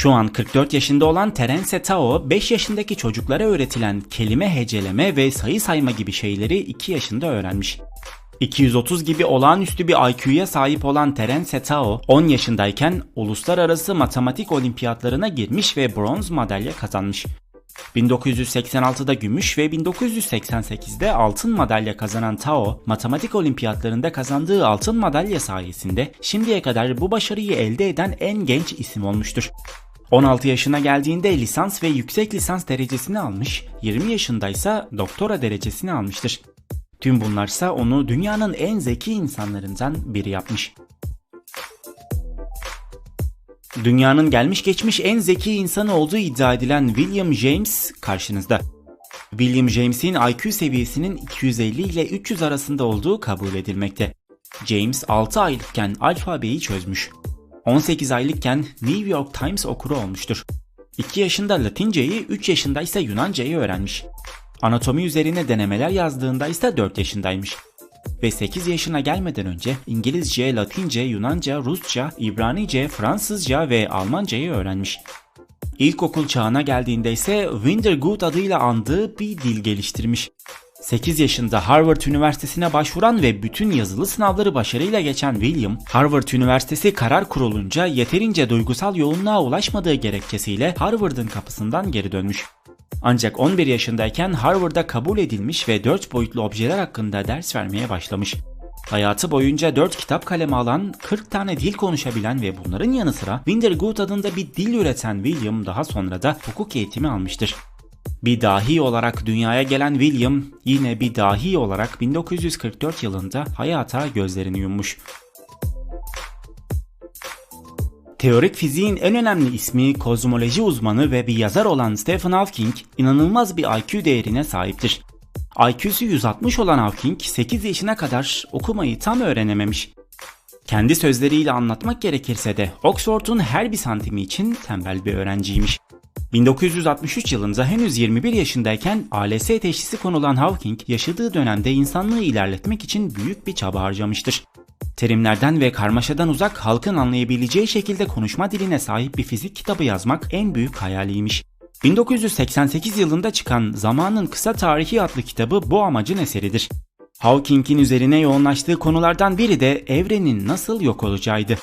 Şu an 44 yaşında olan Terence Tao 5 yaşındaki çocuklara öğretilen kelime heceleme ve sayı sayma gibi şeyleri 2 yaşında öğrenmiş. 230 gibi olağanüstü bir IQ'ya sahip olan Terence Tao 10 yaşındayken uluslararası matematik olimpiyatlarına girmiş ve bronz madalya kazanmış. 1986'da gümüş ve 1988'de altın madalya kazanan Tao, matematik olimpiyatlarında kazandığı altın madalya sayesinde şimdiye kadar bu başarıyı elde eden en genç isim olmuştur. 16 yaşına geldiğinde lisans ve yüksek lisans derecesini almış, 20 yaşındaysa doktora derecesini almıştır. Tüm bunlarsa onu dünyanın en zeki insanlarından biri yapmış. Dünyanın gelmiş geçmiş en zeki insanı olduğu iddia edilen William James karşınızda. William James'in IQ seviyesinin 250 ile 300 arasında olduğu kabul edilmekte. James 6 aylıkken alfabeyi çözmüş. 18 aylıkken New York Times okuru olmuştur. 2 yaşında Latinceyi, 3 yaşında ise Yunancayı öğrenmiş. Anatomi üzerine denemeler yazdığında ise 4 yaşındaymış. Ve 8 yaşına gelmeden önce İngilizce, Latince, Yunanca, Rusça, İbranice, Fransızca ve Almancayı öğrenmiş. İlkokul çağına geldiğinde ise Wintergood adıyla andığı bir dil geliştirmiş. 8 yaşında Harvard Üniversitesi'ne başvuran ve bütün yazılı sınavları başarıyla geçen William, Harvard Üniversitesi karar kurulunca yeterince duygusal yoğunluğa ulaşmadığı gerekçesiyle Harvard'ın kapısından geri dönmüş. Ancak 11 yaşındayken Harvard'a kabul edilmiş ve 4 boyutlu objeler hakkında ders vermeye başlamış. Hayatı boyunca 4 kitap kaleme alan, 40 tane dil konuşabilen ve bunların yanı sıra Wintergood adında bir dil üreten William daha sonra da hukuk eğitimi almıştır. Bir dahi olarak dünyaya gelen William yine bir dahi olarak 1944 yılında hayata gözlerini yummuş. Teorik fiziğin en önemli ismi kozmoloji uzmanı ve bir yazar olan Stephen Hawking inanılmaz bir IQ değerine sahiptir. IQ'su 160 olan Hawking 8 yaşına kadar okumayı tam öğrenememiş. Kendi sözleriyle anlatmak gerekirse de Oxford'un her bir santimi için tembel bir öğrenciymiş. 1963 yılında henüz 21 yaşındayken ALS teşhisi konulan Hawking yaşadığı dönemde insanlığı ilerletmek için büyük bir çaba harcamıştır. Terimlerden ve karmaşadan uzak halkın anlayabileceği şekilde konuşma diline sahip bir fizik kitabı yazmak en büyük hayaliymiş. 1988 yılında çıkan Zamanın Kısa Tarihi adlı kitabı bu amacın eseridir. Hawking'in üzerine yoğunlaştığı konulardan biri de evrenin nasıl yok olacağıydı.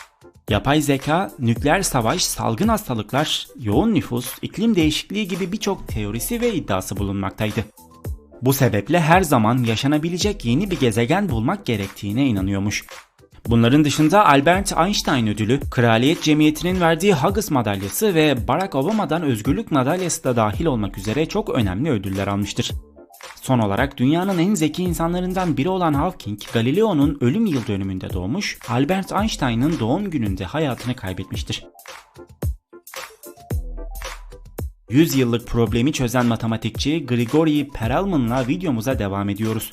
Yapay zeka, nükleer savaş, salgın hastalıklar, yoğun nüfus, iklim değişikliği gibi birçok teorisi ve iddiası bulunmaktaydı. Bu sebeple her zaman yaşanabilecek yeni bir gezegen bulmak gerektiğine inanıyormuş. Bunların dışında Albert Einstein ödülü, Kraliyet Cemiyeti'nin verdiği Hughes madalyası ve Barack Obama'dan özgürlük madalyası da dahil olmak üzere çok önemli ödüller almıştır. Son olarak dünyanın en zeki insanlarından biri olan Hawking, Galileo'nun ölüm yıl dönümünde doğmuş, Albert Einstein'ın doğum gününde hayatını kaybetmiştir. 100 yıllık problemi çözen matematikçi Grigori Perelman'la videomuza devam ediyoruz.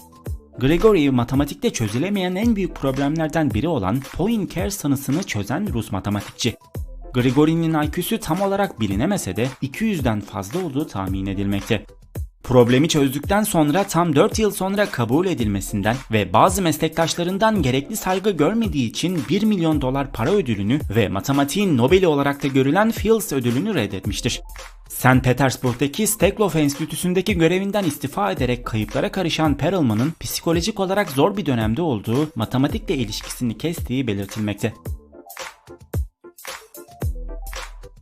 Grigori matematikte çözülemeyen en büyük problemlerden biri olan Poincare sanısını çözen Rus matematikçi. Grigori'nin IQ'su tam olarak bilinemese de 200'den fazla olduğu tahmin edilmekte. Problemi çözdükten sonra tam 4 yıl sonra kabul edilmesinden ve bazı meslektaşlarından gerekli saygı görmediği için 1 milyon dolar para ödülünü ve matematiğin Nobel'i olarak da görülen Fields ödülünü reddetmiştir. St. Petersburg'daki Steklov Enstitüsü'ndeki görevinden istifa ederek kayıplara karışan Perelman'ın psikolojik olarak zor bir dönemde olduğu matematikle ilişkisini kestiği belirtilmekte.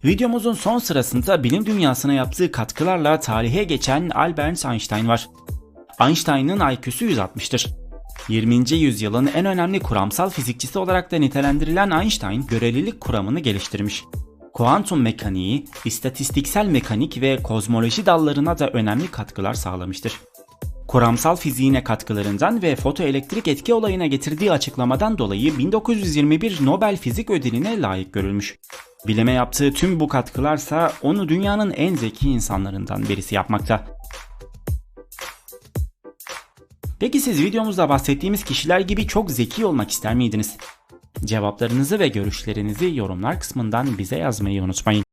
Videomuzun son sırasında bilim dünyasına yaptığı katkılarla tarihe geçen Albert Einstein var. Einstein'ın IQ'su 160'tır. 20. yüzyılın en önemli kuramsal fizikçisi olarak da nitelendirilen Einstein görelilik kuramını geliştirmiş. Kuantum mekaniği, istatistiksel mekanik ve kozmoloji dallarına da önemli katkılar sağlamıştır. Kuramsal fiziğine katkılarından ve fotoelektrik etki olayına getirdiği açıklamadan dolayı 1921 Nobel Fizik Ödülüne layık görülmüş. Bilime yaptığı tüm bu katkılarsa onu dünyanın en zeki insanlarından birisi yapmakta. Peki siz videomuzda bahsettiğimiz kişiler gibi çok zeki olmak ister miydiniz? Cevaplarınızı ve görüşlerinizi yorumlar kısmından bize yazmayı unutmayın.